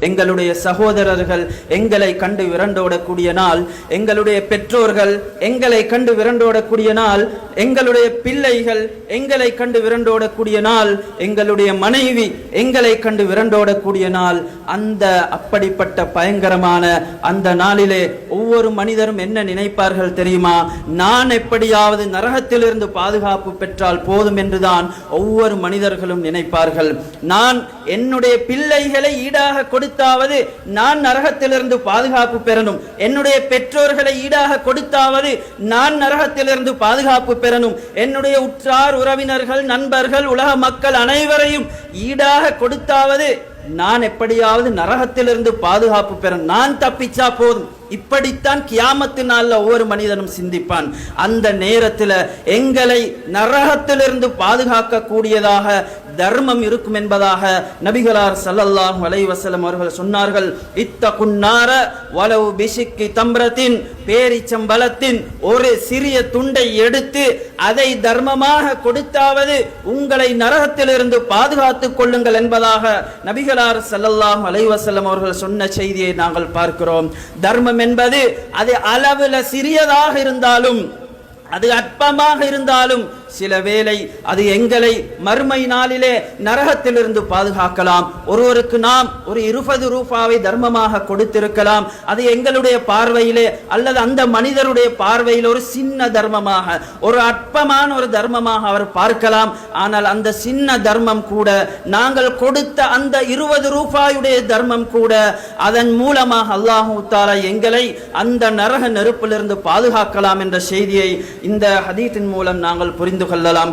எங்களுடைய சகோதரர்கள் எங்களை கண்டு விரண்டோடக்கூடிய நாள் எங்களுடைய பெற்றோர்கள் எங்களை கண்டு விரண்டோடக்கூடிய நாள் எங்களுடைய பிள்ளைகள் எங்களை கண்டு விரண்டோடக்கூடிய நாள் எங்களுடைய மனைவி எங்களை கண்டு விரண்டோடக்கூடிய நாள். அந்த அப்படிப்பட்ட பயங்கரமான அந்த நாளிலே ஒவ்வொரு மனிதரும் என்ன நினைப்பார்கள் தெரியுமா? நான் எப்படியாவது நரகத்திலிருந்து பாதுகாப்பு பெற்றால் போதும் என்றுதான் ஒவ்வொரு மனிதர்களும் நினைப்பார்கள். நான் என்னுடைய பிள்ளைகளை ஈடாக கொடுத்தாவது நான் நரகத்திலிருந்து பாதுகாப்பு பெறணும். என்னுடைய பெற்றோர்களை ஈடாக கொடுத்தாவது நான் நரகத்திலிருந்து பாதுகாப்பு பெறணும். என்னுடைய உற்றார் உறவினர்கள் நண்பர்கள் உலக மக்கள் அனைவரையும் ஈடாக கொடுத்தாவது நான் எப்படியாவது நரகத்திலிருந்து பாதுகாப்பு பெற நான் தப்பிச்சா போதும். இப்படித்தான் கியாமத்து நாள்ல ஒவ்வொரு மனிதனும் சிந்திப்பான். அந்த நேரத்தில் எங்களை நரகத்திலிருந்து பாதுகாக்க கூடியதாக தர்மம் இருக்கும் என்பதாக நபிகளார் சல்லல்லாஹ் வலைவசலம் அவர்கள் சொன்னார்கள். இத்த குன்னார வலவு பிஷிக்கி தம்பரத்தின் பேரிச்சம்பலத்தின் ஒரு சிறிய துண்டை எடுத்து அதை தர்மமாக கொடுத்தாவது உங்களை நரகத்திலிருந்து பாதுகாத்துக் கொள்ளுங்கள் என்பதாக நபிகள் நபிகளார் செல்லல்லாம் அலைவசல்லம் அவர்கள் சொன்ன செய்தியை நாங்கள் பார்க்கிறோம். தர்மம் என்பது அது அளவில் சிறியதாக இருந்தாலும் அது அற்பமாக இருந்தாலும் சில வேளை அது எங்களை மறுமை நாளிலே நரகத்திலிருந்து பாதுகாக்கலாம். ஒருவருக்கு நாம் ஒரு இருபது ரூபாவை தர்மமாக கொடுத்திருக்கலாம். அது எங்களுடைய பார்வையிலே அல்லது அந்த மனிதருடைய பார்வையில் ஒரு சின்ன தர்மமாக ஒரு அற்பமான ஒரு தர்மமாக அவர் பார்க்கலாம். ஆனால் அந்த சின்ன தர்மம் கூட நாங்கள் கொடுத்த அந்த இருபது ரூபாயுடைய தர்மம் கூட அதன் மூலமாக அல்லாஹு தாலா எங்களை அந்த நரக நெருப்பிலிருந்து பாதுகாக்கலாம் என்ற செய்தியை இந்த ஹதீத்தின் மூலம் நாங்கள் புரிந்து কিন্তু খাল্লালাম